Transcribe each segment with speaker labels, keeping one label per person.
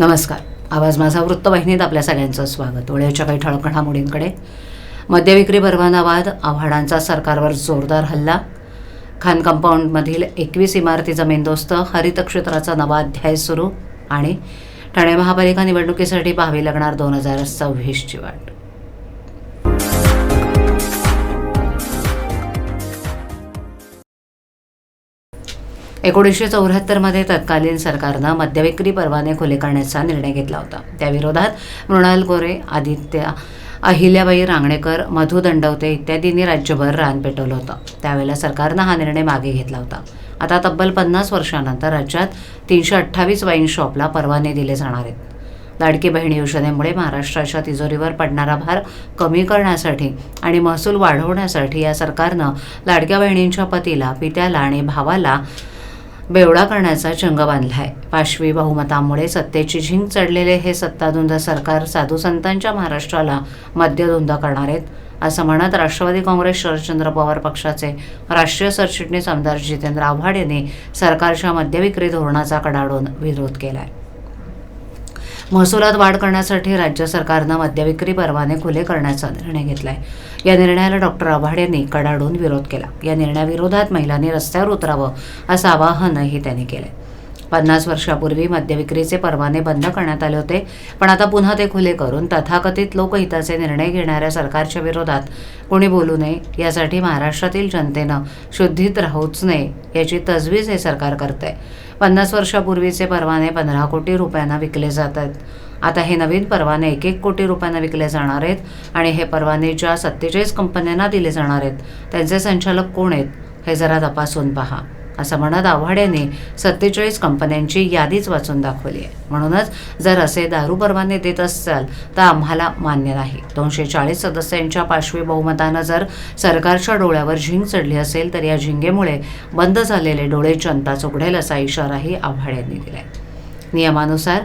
Speaker 1: नमस्कार. आवाज माझा वृत्तवाहिनीत आपल्या सगळ्यांचं स्वागत. वेळेच्या काही ठळक घडामोडींकडे. मद्यविक्री परवाना वाद आव्हाडांचा सरकारवर जोरदार हल्ला. खान कंपाऊंडमधील एकवीस इमारती जमीनदोस्त हरित क्षेत्राचा नवा अध्याय सुरू आणि ठाणे महापालिका निवडणुकीसाठी पाहावी लागणार दोन हजार सव्वीसची वाट. एकोणीसशे चौऱ्याहत्तरमध्ये तत्कालीन सरकारनं मद्यविक्री परवाने खुले करण्याचा निर्णय घेतला होता. त्याविरोधात मृणाल गोरे आदित्य अहिल्याबाई रांगणेकर मधु दंडवते इत्यादींनी राज्यभर रान पेटवलं होतं. त्यावेळेला सरकारनं हा निर्णय मागे घेतला होता. आता तब्बल पन्नास वर्षानंतर राज्यात तीनशे अठ्ठावीस वाईन शॉपला परवाने दिले जाणार आहेत. लाडकी बहीण योजनेमुळे महाराष्ट्राच्या तिजोरीवर पडणारा भार कमी करण्यासाठी आणि महसूल वाढवण्यासाठी या सरकारनं लाडक्या बहिणींच्या पतीला पित्याला आणि भावाला बेवडा करण्याचा चंग बांधला आहे पाशवी बहुमतामुळे सत्तेची झिंक चढलेले हे सत्ताधुंद सरकार साधू संतांच्या महाराष्ट्राला मद्यधुंद करणार आहेत असं म्हणत राष्ट्रवादी काँग्रेस शरदचंद्र पवार पक्षाचे राष्ट्रीय सरचिटणीस आमदार जितेंद्र आव्हाड यांनी सरकारच्या मद्यविक्री धोरणाचा कडाडून विरोध केला आहे महसुलात वाढ करण्यासाठी राज्य सरकारनं मद्यविक्री परवाने खुले करण्याचा निर्णय घेतला आहे या निर्णयाला डॉक्टर आव्हाड यांनी कडाडून विरोध केला. या निर्णयाविरोधात महिलांनी रस्त्यावर उतरावं असं आवाहनही त्यांनी केलंय. पन्नास वर्षापूर्वी मद्यविक्रीचे परवाने बंद करण्यात आले होते. पण आता पुन्हा ते खुले करून तथाकथित लोकहिताचे निर्णय घेणाऱ्या सरकारच्या विरोधात कोणी बोलू नये यासाठी महाराष्ट्रातील जनतेनं शुद्धीत राहूच नये याची तजवीज हे सरकार करते पन्नास वर्षापूर्वीचे परवाने पंधरा कोटी रुपयांना विकले जात आहेत. आता हे नवीन परवाने एक एक कोटी रुपयांना विकले जाणार आहेत आणि हे परवाने ज्या सत्तेचाळीस कंपन्यांना दिले जाणार आहेत त्यांचे संचालक कोण आहेत हे जरा तपासून पहा. असं म्हणत आव्हाड्याने सत्तेचाळीस कंपन्यांची यादीच वाचून दाखवली आहे. म्हणूनच जर असे दारू परवाने देत असाल तर आम्हाला मान्य नाही. दोनशे चाळीस सदस्यांच्या पाशवी बहुमतानं जर सरकारच्या डोळ्यावर झिंग चढली असेल तर या झिंगेमुळे बंद झालेले डोळे जनता उघडेल असा इशाराही आव्हाड यांनी दिलाय. नियमानुसार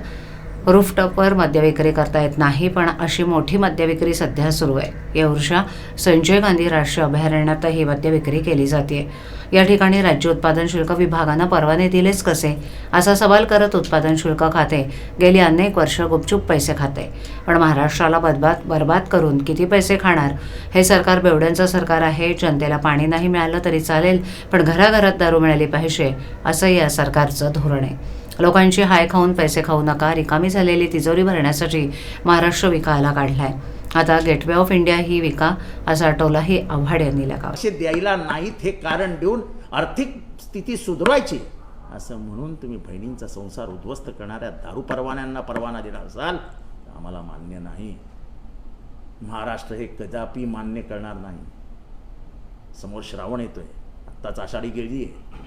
Speaker 1: रूफटॉपवर मद्यविक्री करता येत नाही पण अशी मोठी मद्यविक्री सध्या सुरू आहे. या वर्षा संजय गांधी राष्ट्रीय अभयारण्यातही मद्यविक्री केली जाते या ठिकाणी राज्य उत्पादन शुल्क विभागानं परवाने दिलेच कसे? असा सवाल करत उत्पादन शुल्क खाते. गेली अनेक वर्ष गुपचूप पैसे खाते. पण महाराष्ट्राला बदबाद बर्बाद करून किती पैसे खाणार? हे सरकार बेवड्यांचं सरकार आहे. जनतेला पाणी नाही मिळालं तरी चालेल पण घराघरात दारू मिळाली पाहिजे असं या सरकारचं धोरण आहे. लोकांची हाय खाऊन पैसे खाऊ नका. रिकामी झालेली तिजोरी भरण्यासाठी महाराष्ट्र विकायला काढलाय. आता गेटवे ऑफ इंडिया ही विका असा टोलाही आव्हाड यांनी लगाव
Speaker 2: असे द्यायला नाहीत हे कारण देऊन आर्थिक स्थिती सुधारायची असं म्हणून तुम्ही बहिणींचा संसार उद्ध्वस्त करणाऱ्या दारू परवान्यांना परवाना देणार असाल तर आम्हाला मान्य नाही. महाराष्ट्र हे कदापि मान्य करणार नाही. समोर श्रावण येतोय. आत्ताच आषाढी गेली आहे.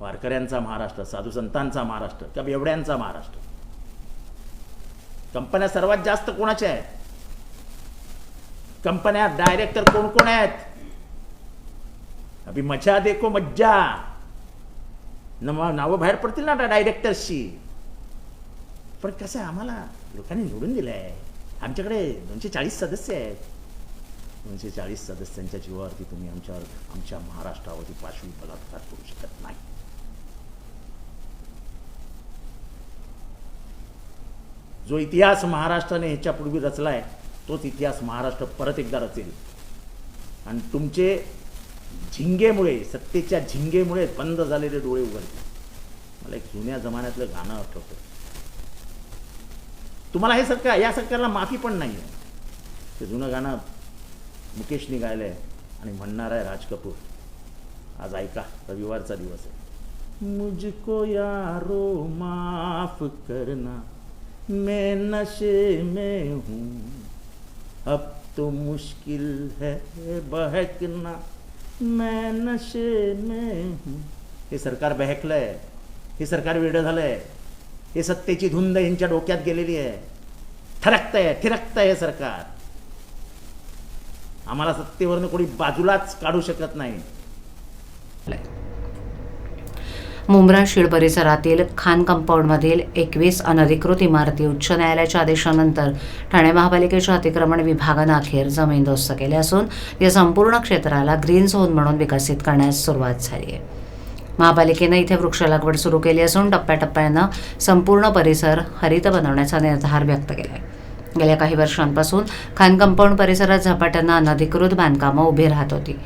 Speaker 2: वारकऱ्यांचा महाराष्ट्र साधू संतांचा महाराष्ट्र का बेवड्यांचा महाराष्ट्र. कंपन्या सर्वात जास्त कोणाच्या आहेत? कंपन्या डायरेक्टर कोण कोण आहेत? अभि मजा देखो मज्जा. नव नावं बाहेर पडतील ना डायरेक्टर्सची पण कसं आहे आम्हाला लोकांनी निवडून दिलं आहे आमच्याकडे दोनशे चाळीस सदस्य आहेत. दोनशे चाळीस सदस्यांच्या जीवावरती तुम्ही आमच्यावर आमच्या महाराष्ट्रावरती पाशवी बलात्कार करू शकत नाही. जो इतिहास महाराष्ट्राने ह्याच्यापूर्वी रचला आहे तोच इतिहास महाराष्ट्र परत एकदा रचेल. आणि तुमचे झिंगेमुळे सत्तेच्या झिंगेमुळे बंद झालेले डोळे उघडतील. मला एक जुन्या जमान्यातलं गाणं आठवतं. तुम्हाला हे सरकार या सरकारला माफी पण नाही आहे ते जुनं गाणं मुकेशने गायलं आहे आणि म्हणणार आहे राज कपूर आज ऐका रविवारचा दिवस आहे. मुझको यारो माफ करना मैं नशे में हूँ। अब तो मुश्किल है बहकना। मैं नशे में हूँ। हे सरकार बहकलंय हे सरकार वेडं झालंय हे सत्तेची धुंद यांच्या डोक्यात गेलेली आहे. थरकतंय थिरकतंय हे सरकार. आम्हाला सत्तेवरनं कोणी बाजूलाच काढू शकत नाही.
Speaker 1: मुंब्रा शीड परिसरातील खान कंपाऊंडमधील एकवीस अनधिकृत इमारती उच्च न्यायालयाच्या आदेशानंतर ठाणे महापालिकेच्या अतिक्रमण विभागानं अखेर जमीनदोस्त केले असून या संपूर्ण क्षेत्राला ग्रीन झोन म्हणून विकसित करण्यास सुरुवात झाली आहे. महापालिकेनं इथे वृक्ष लागवड सुरू केली असून टप्प्याटप्प्यानं संपूर्ण परिसर हरित बनवण्याचा निर्धार व्यक्त केला आहे. गेल्या काही वर्षांपासून खान कंपाऊंड परिसरात झपाट्यानं अनधिकृत बांधकामं उभी राहत होती.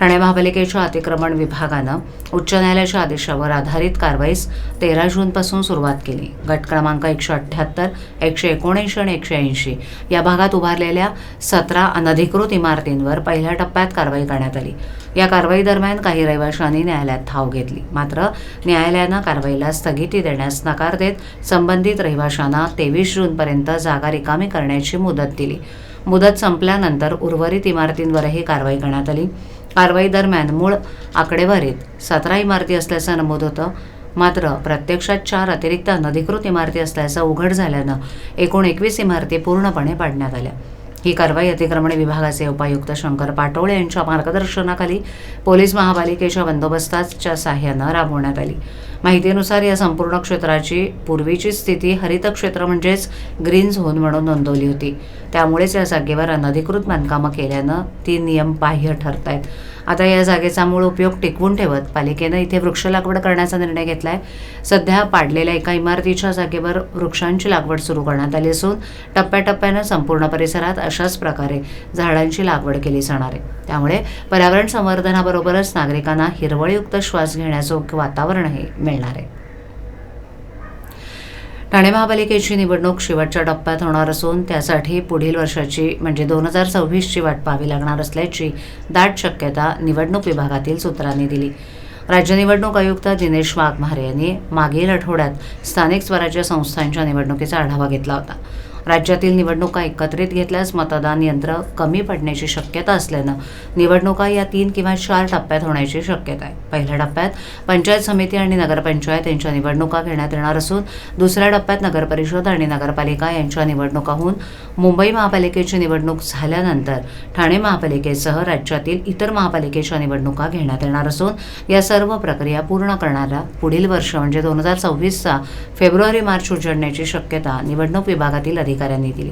Speaker 1: ठाणे महापालिकेच्या अतिक्रमण विभागानं उच्च न्यायालयाच्या आदेशावर आधारित कारवाईस तेरा जूनपासून सुरुवात केली. गट क्रमांक एकशे अठ्ठ्याहत्तर एकशे एकोणऐंशी आणि एकशे ऐंशी या भागात उभारलेल्या सतरा अनधिकृत इमारतींवर पहिल्या टप्प्यात कारवाई करण्यात आली. या कारवाई दरम्यान काही रहिवाशांनी न्यायालयात धाव घेतली. मात्र न्यायालयानं कारवाईला स्थगिती देण्यास नकार देत संबंधित रहिवाशांना तेवीस जूनपर्यंत जागा रिकामी करण्याची मुदत दिली. मुदत संपल्यानंतर उर्वरित इमारतींवरही कारवाई करण्यात आली. कारवाई दरम्यान मूळ आकडेवारीत सतरा इमारती असल्याचं नमूद होतं. मात्र प्रत्यक्षात चार अतिरिक्त अनधिकृत इमारती असल्याचं उघड झाल्यानं एकूण एकवीस इमारती पूर्णपणे पाडण्यात आल्या. ही कारवाई अतिक्रमण विभागाचे उपायुक्त शंकर पाटोळे यांच्या मार्गदर्शनाखाली पोलीस महापालिकेच्या बंदोबस्ताच्या साह्यानं राबवण्यात आली. माहितीनुसार या संपूर्ण क्षेत्राची पूर्वीची स्थिती हरित क्षेत्र म्हणजेच ग्रीन झोन म्हणून नोंदवली होती. त्यामुळेच या जागेवर अनधिकृत बांधकामं केल्यानं ती नियम बाह्य ठरत आहेत आता या जागेचा मूळ उपयोग टिकवून ठेवत पालिकेनं इथे वृक्ष लागवड करण्याचा निर्णय घेतलाय. सध्या पाडलेल्या एका इमारतीच्या जागेवर वृक्षांची लागवड सुरू करण्यात आली असून टप्प्याटप्प्यानं संपूर्ण परिसरात अशाच प्रकारे झाडांची लागवड केली जाणार आहे. त्यामुळे पर्यावरण संवर्धनाबरोबरच नागरिकांना हिरवळयुक्त श्वास घेण्याचं वातावरणही मिळणार. आहे ठाणे महापालिकेची निवडणूक शेवटच्या टप्प्यात होणार असून त्यासाठी पुढील वर्षाची म्हणजे दोन हजार सव्वीसची वाट पाहावी लागणार असल्याची दाट शक्यता निवडणूक विभागातील सूत्रांनी दिली. राज्य निवडणूक आयुक्त दिनेश वाघमारे यांनी मागील आठवड्यात स्थानिक स्वराज्य संस्थांच्या निवडणुकीचा आढावा घेतला होता. राज्यातील निवडणुका एकत्रित घेतल्यास मतदान यंत्र कमी पडण्याची शक्यता असल्यानं निवडणुका या तीन किंवा चार टप्प्यात होण्याची शक्यता आहे. पहिल्या टप्प्यात पंचायत समिती आणि नगरपंचायत यांच्या निवडणुका घेण्यात येणार असून दुसऱ्या टप्प्यात नगरपरिषद आणि नगरपालिका यांच्या निवडणुका होऊन मुंबई महापालिकेची निवडणूक झाल्यानंतर ठाणे महापालिकेसह राज्यातील इतर महापालिकेच्या निवडणुका घेण्यात येणार असून या सर्व प्रक्रिया पूर्ण करणारा पुढील वर्ष म्हणजे दोन हजार सव्वीसचा फेब्रुवारी मार्च उजडण्याची शक्यता निवडणूक विभागातील अधिकाऱ्यांनी दिली.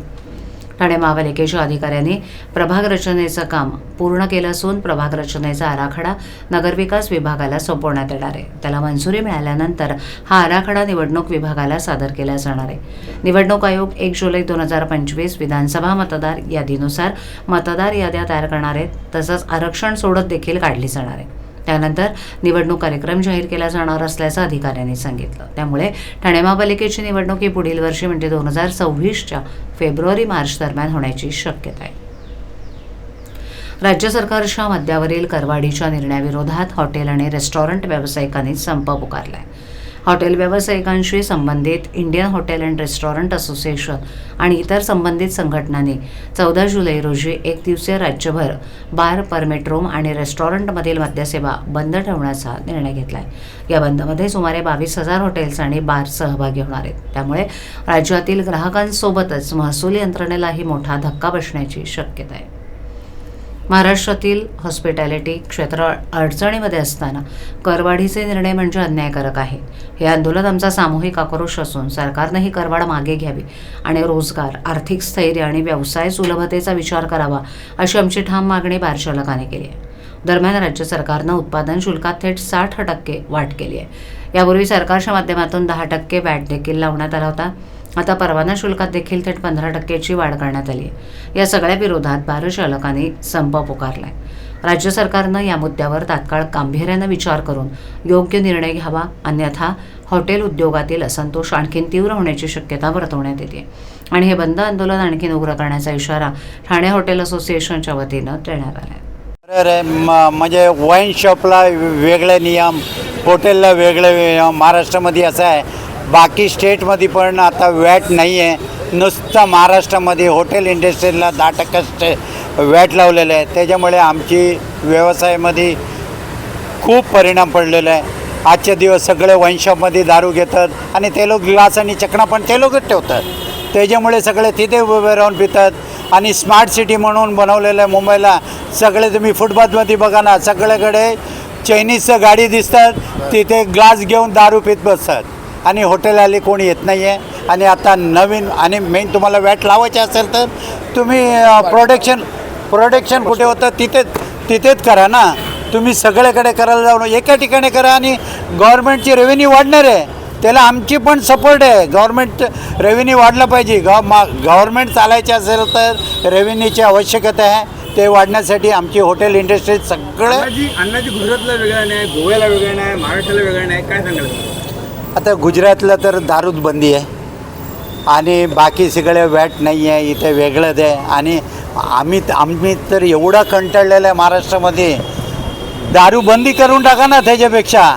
Speaker 1: ठाणे महापालिकेच्या अधिकाऱ्यांनी प्रभाग रचनेचं काम पूर्ण केलं असून प्रभाग रचनेचा आराखडा नगरविकास विभागाला सोपवण्यात येणार आहे. त्याला मंजुरी मिळाल्यानंतर हा आराखडा निवडणूक विभागाला सादर केला जाणार आहे. निवडणूक आयोग एक जुलै दोन हजार पंचवीस विधानसभा मतदार यादीनुसार मतदार याद्या तयार करणार आहेत तसंच आरक्षण सोडत देखील काढली जाणार आहे. त्यानंतर निवडणूक कार्यक्रम जाहीर केला जाणार असल्याचं अधिकाऱ्यांनी सांगितलं. त्यामुळे ठाणे महापालिकेची निवडणूक ही पुढील वर्षी म्हणजे दोन हजार सव्वीसच्या फेब्रुवारी मार्च दरम्यान होण्याची शक्यता आहे. राज्य सरकारच्या मद्यावरील करवाढीच्या निर्णयाविरोधात हॉटेल आणि रेस्टॉरंट व्यावसायिकांनी संप पुकारलाय. हॉटेल व्यावसायिकांशी संबंधित Indian hotel and restaurant association आणि इतर संबंधित संघटनांनी चौदा जुलै रोजी एक दिवसीय राज्यभर बार परमिट रूम आणि रेस्टॉरंटमधील मद्यसेवा बंद ठेवण्याचा निर्णय घेतला आहे या बंदमध्ये सुमारे बावीस हजार हॉटेल्स आणि बार सहभागी होणार आहेत. त्यामुळे राज्यातील ग्राहकांसोबतच महसूल यंत्रणेलाही मोठा धक्का बसण्याची शक्यता आहे. महाराष्ट्रातील हॉस्पिटॅलिटी क्षेत्र अडचणीमध्ये असताना करवाढीचे निर्णय म्हणजे अन्यायकारक आहे. हे आंदोलन आमचा सामूहिक आक्रोश असून सरकारनं ही करवाढ मागे घ्यावी आणि रोजगार आर्थिक स्थैर्य आणि व्यवसाय सुलभतेचा विचार करावा अशी आमची ठाम मागणी बारचालकाने केली आहे. दरम्यान राज्य सरकारनं उत्पादन शुल्कात थेट साठ टक्के वाढ केली आहे. यापूर्वी सरकारच्या माध्यमातून दहा टक्के वॅट देखील लावण्यात आला होता. आता परवाना शुल्कात देखील थेट पंधरा टक्क्याची वाढ करण्यात आली आहे. या सगळ्या विरोधात बार चालकांनी संप पुकारलाय. राज्य सरकारनं या मुद्द्यावर तात्काळ गांभीर्यानं विचार करून योग्य निर्णय घ्यावा अन्यथा हॉटेल उद्योगातील असंतोष आणखीन तीव्र होण्याची शक्यता वर्तवण्यात येते. आणि हे बंद आंदोलन आणखीन उग्र करण्याचा इशारा ठाणे हॉटेल असोसिएशनच्या वतीनं देण्यात आला आहे
Speaker 3: बरोबर म्हणजे वाईन शॉपला वेगळे नियम हॉटेलला वेगळे नियम महाराष्ट्रामध्ये असं आहे. बाकी स्टेटमध्ये पण आता वॅट नाही आहे. नुसतं महाराष्ट्रामध्ये हॉटेल इंडस्ट्रीला दहा टक्के स्टे वॅट लावलेलं आहे. त्याच्यामुळे आमची व्यवसायामध्ये खूप परिणाम पडलेला आहे. आजचे दिवस सगळे वनशॉपमध्ये दारू घेतात आणि ते लोक ग्लास आणि चकणा पण ते लोकच ठेवतात. त्याच्यामुळे सगळे तिथे उभे राहून पितात. आणि स्मार्ट सिटी म्हणून बनवलेलं आहे मुंबईला. सगळे तुम्ही फुटपाथमध्ये बघा ना सगळ्याकडे चायनीजचं गाडी दिसतात. तिथे ग्लास घेऊन दारू पित बसतात. आणि हॉटेल आले कोणी येत नाही आहे आणि आता नवीन आणि मेन तुम्हाला वॅट लावायचे असेल तर तुम्ही प्रोडक्शन प्रोडक्शन कुठे होतं तिथेच तिथेच करा ना. तुम्ही सगळीकडे करायला जाऊ नका. एका ठिकाणी करा आणि गव्हर्नमेंटची रेव्हेन्यू वाढणार आहे. त्याला आमची पण सपोर्ट आहे. गव्हर्नमेंट रेव्हेन्यू वाढला पाहिजे. गव मा गव्हर्नमेंट चालायचे असेल तर रेव्हेन्यूची आवश्यकता आहे. ते वाढण्यासाठी आमची हॉटेल इंडस्ट्री सगळं
Speaker 4: अण्णाजी गुजरातला वेगळा नाही गोव्याला वेगळा नाही महाराष्ट्राला वेगळा नाही. काय तुम्ही?
Speaker 3: आता गुजरातला तर दारूत बंदी आहे. आणि बाकी सगळे वॅट नाही आहे इथे वेगळंच आहे. आणि आम्ही आम्ही तर एवढा कंटाळलेला आहे महाराष्ट्रामध्ये. दारू बंदी करून टाका ना त्याच्यापेक्षा.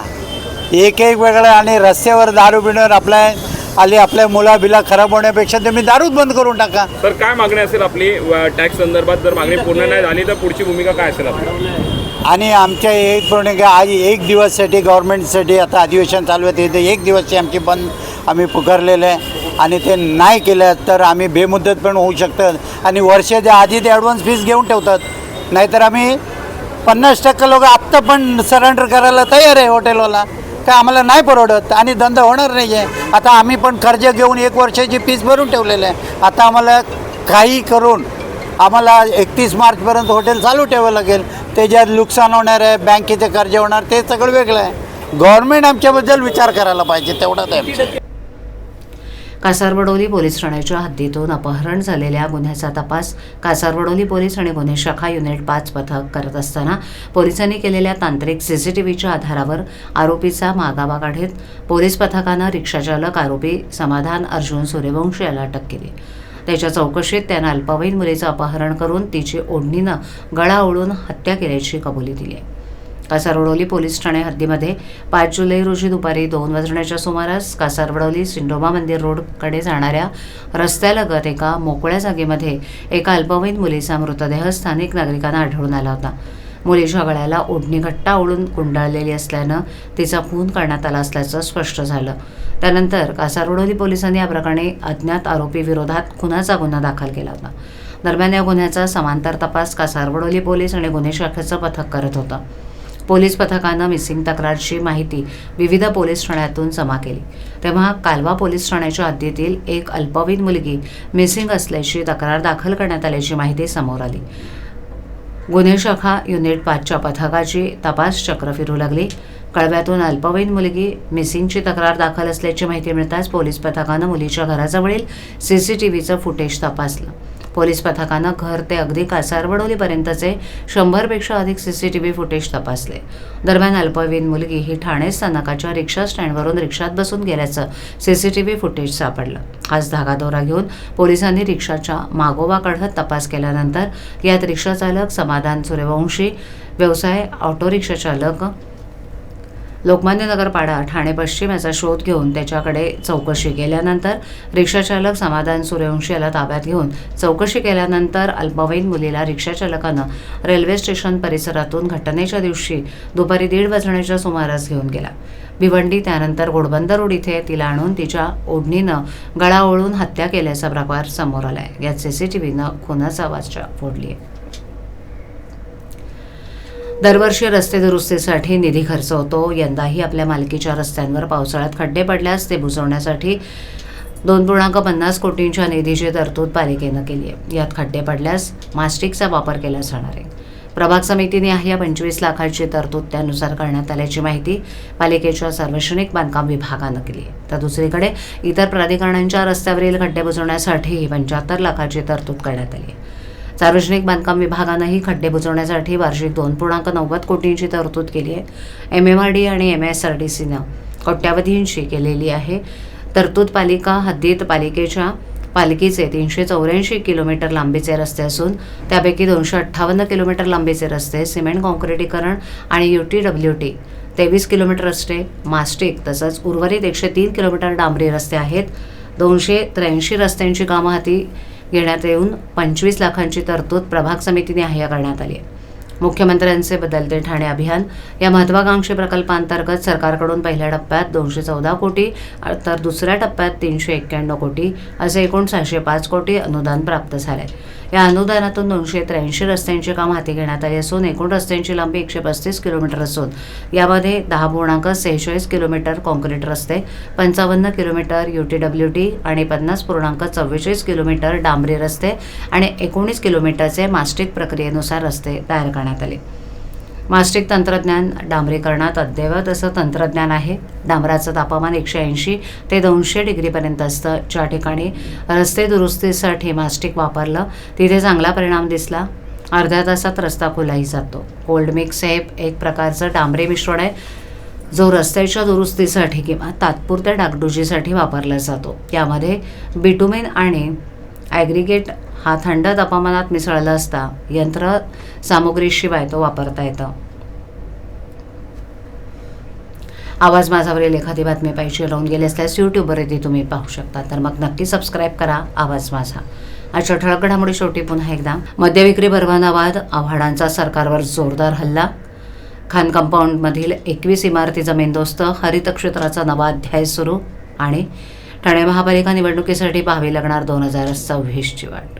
Speaker 3: एक एक वेगळं आणि रस्त्यावर दारू पिण्यावर आपल्या आली आपल्या मुला बिला खराब होण्यापेक्षा तुम्ही दारूच बंद करून टाका.
Speaker 4: तर काय मागणी असेल आपली? टॅक्स संदर्भात जर मागणी पूर्ण नाही झाली तर पुढची भूमिका काय असेल आपली?
Speaker 3: आणि आमच्या एक पूर्ण आज एक दिवससाठी गव्हर्नमेंटसाठी आता अधिवेशन चालू आहे ते एक दिवसची आमची बंद आम्ही पुकारलेलं आहे. आणि ते नाही केलं तर आम्ही बेमुदत पण होऊ शकतं आणि वर्षाच्या आधी ते ॲडव्हान्स फीस घेऊन ठेवतात. नाहीतर आम्ही पन्नास टक्के लोक आत्ता पण सरेंडर करायला तयार आहे हॉटेलवाला काय आम्हाला नाही परवडत आणि धंदा होणार नाही आहे आता आम्ही पण कर्ज घेऊन एक वर्षाची फीस भरून ठेवलेलं आहे. आता आम्हाला काही करून आम्हाला एकतीस मार्चपर्यंत हॉटेल चालू ठेवावं लागेल. त्याच्यात नुकसान होणार आहे बँकेचे कर्ज होणार ते सगळं वेगळं आहे. गव्हर्नमेंट आमच्याबद्दल विचार करायला पाहिजे तेवढंच आहे आमचं.
Speaker 1: कासारवडोली पोलीस ठाण्याच्या हद्दीतून अपहरण झालेल्या गुन्ह्याचा तपास कासारवडोली पोलीस आणि गुन्हे शाखा युनिट पाच पथक करत असताना पोलिसांनी केलेल्या तांत्रिक सीसीटीव्हीच्या आधारावर आरोपीचा मागावा काढत पोलीस पथकानं रिक्षाचालक आरोपी समाधान अर्जुन सूर्यवंशी याला अटक केली. त्याच्या चौकशीत त्यानं अल्पवयीन मुलीचं अपहरण करून तिची ओढणीनं गळा ओढून हत्या केल्याची कबुली दिली. आहे कासारवडोली पोलीस ठाणे हद्दीमध्ये पाच जुलै रोजी दुपारी दोन वाजण्याच्या सुमारास कासारवडोली सिंडोबा मंदिर रोडकडे जाणाऱ्या रस्त्यालगत एका मोकळ्या जागेमध्ये एका अल्पवयीन मुलीचा मृतदेह स्थानिक नागरिकांना आढळून आला होता. मुलीच्या गळ्याला ओढणी घट्टा ओढून गुंडाळलेली असल्यानं तिचा खून करण्यात आला असल्याचं स्पष्ट झालं. त्यानंतर कासारवडोली पोलिसांनी या प्रकरणी अज्ञात आरोपी विरोधात खुनाचा गुन्हा दाखल केला होता. दरम्यान या गुन्ह्याचा समांतर तपास कासारवडोली पोलीस आणि गुन्हे शाखेचं पथक करत होतं. पोलीस पथकानं मिसिंग तक्रारची माहिती विविध पोलीस ठाण्यातून जमा केली. तेव्हा कालवा पोलीस ठाण्याच्या हद्दीतील एक अल्पवयीन मुलगी मिसिंग असल्याची तक्रार दाखल करण्यात आल्याची माहिती समोर आली. गुन्हे शाखा युनिट पाचच्या पथकाची तपास चक्र फिरू लागली. कळव्यातून अल्पवयीन मुलगी मिसिंगची तक्रार दाखल असल्याची माहिती मिळताच पोलीस पथकानं मुलीच्या घराजवळील सी सी टी व्हीचं फुटेज तपासलं. पोलीस पथकानं घर ते अगदी कासारवडोलीपर्यंतचे शंभरपेक्षा अधिक C C T V footage तपासले. दरम्यान अल्पवयीन मुलगी ही ठाणे स्थानकाच्या रिक्षा स्टँडवरून रिक्षात बसून गेल्याचं C C T V footage सापडलं. आज धागादोरा घेऊन पोलिसांनी रिक्षाच्या मागोवा काढत तपास केल्यानंतर यात रिक्षाचालक समाधान सूर्यवंशी व्यवसाय ऑटो रिक्षा चालक लोकमान्य पाडा ठाणे पश्चिम याचा शोध घेऊन त्याच्याकडे चौकशी केल्यानंतर रिक्षाचालक समाधान सूर्यवंशी याला ताब्यात घेऊन चौकशी केल्यानंतर अल्पवयीन मुलीला रिक्षाचालकानं रेल्वे स्टेशन परिसरातून घटनेच्या दिवशी दुपारी दीड वाजण्याच्या सुमारास घेऊन गेला. भिवंडी त्यानंतर घोडबंदर रोड इथे तिला आणून तिच्या ओढणीनं गळा ओळून हत्या केल्याचा प्रकार समोर आलाय. यात सीसीटीव्हीनं खुनाचा वाचा फोडली आहे दरवर्षी रस्ते दुरुस्तीसाठी निधी खर्च होतो यंदाही आपल्या मालकीच्या रस्त्यांवर पावसाळ्यात खड्डे पडल्यास ते बुजवण्यासाठी दोन पूर्णांक पन्नास कोटींच्या निधीची तरतूद पालिकेनं केली आहे. यात खड्डे पडल्यास मास्टिकचा वापर केला जाणार आहे. प्रभाग समितीने आहे या पंचवीस लाखाची तरतूद त्यानुसार करण्यात आल्याची माहिती पालिकेच्या सार्वजनिक बांधकाम विभागानं केली आहे. तर दुसरीकडे इतर प्राधिकरणांच्या रस्त्यावरील खड्डे बुजवण्यासाठी पंच्याहत्तर लाखाची तरतूद करण्यात आली आहे. सार्वजनिक बांधकाम विभागानंही खड्डे बुजवण्यासाठी वार्षिक दोन पूर्णांक नव्वद कोटींची तरतूद केली आहे. एम एम आर डी आणि एम एस आर डी सीनं कोट्यावधींशी केलेली आहे. तरतूद पालिका हद्दीत पालिकेच्या पालिकेचे तीनशे चौऱ्याऐंशी किलोमीटर लांबीचे रस्ते असून त्यापैकी दोनशे अठ्ठावन्न किलोमीटर लांबीचे रस्ते सिमेंट कॉन्क्रिटीकरण आणि यू टी डब्ल्यू टी तेवीस किलोमीटर रस्ते मास्टिक तसंच उर्वरित एकशे तीन किलोमीटर डांबरी रस्ते आहेत. दोनशे त्र्याऐंशी रस्त्यांची कामं हाती घेण्यात येऊन पंचवीस लाखांची तरतूद प्रभाग समितीने आह्य करण्यात आली आहे. मुख्यमंत्र्यांचे बदलते ठाणे अभियान या महत्वाकांक्षी प्रकल्पांतर्गत सरकारकडून पहिल्या टप्प्यात दोनशे चौदा कोटी तर दुसऱ्या टप्प्यात तीनशे एक्क्याण्णव कोटी असे एकूण सहाशे पाच कोटी अनुदान प्राप्त झाले. या अनुदानातून दोनशे त्र्याऐंशी रस्त्यांची काम हाती घेण्यात आली असून एकूण रस्त्यांची लांबी एकशे पस्तीस किलोमीटर असून यामध्ये दहा पूर्णांक सेहेचाळीस किलोमीटर कॉन्क्रीट रस्ते पंचावन्न kilometre U T W T आणि पन्नास पूर्णांक चव्वेचाळीस किलोमीटर डांबरी रस्ते आणि एकोणीस किलोमीटरचे मास्टिक प्रक्रियेनुसार रस्ते तयार करण्यात आले. मास्टिक तंत्रज्ञान डांबरीकरणात अद्ययावत असं तंत्रज्ञान आहे. डांबराचं तापमान एकशे ऐंशी ते दोनशे डिग्रीपर्यंत असतं. ज्या ठिकाणी रस्ते दुरुस्तीसाठी मास्टिक वापरलं तिथे चांगला परिणाम दिसला. अर्ध्या तासात रस्ता खुलाही जातो. कोल्ड मिक्स हे एक प्रकारचं डांबरी मिश्रण आहे जो रस्त्याच्या दुरुस्तीसाठी किंवा तात्पुरत्या डागडुजीसाठी वापरला जातो. यामध्ये बिटुमेन आणि ॲग्रिगेट हा थंड तापमानात मिसळला असता यंत्र सामुग्रीशिवाय तो वापरता येतं. आवाज माझावरील एखादी बातमी पाहिजे राहून गेली असल्यास यूट्यूबवरती तुम्ही पाहू शकता. तर मग नक्की सबस्क्राईब करा. आवाज माझा. आजच्या ठळक घडामोडी शेवटी पुन्हा एकदा. मद्यविक्री परवानावाद आव्हाडांचा सरकारवर जोरदार हल्ला. खान कंपाऊंडमधील एकवीस इमारती जमीनदोस्त हरित क्षेत्राचा नवा अध्याय सुरू आणि ठाणे महापालिका निवडणुकीसाठी पाहावी लागणार दोन हजार सव्वीसची वाट.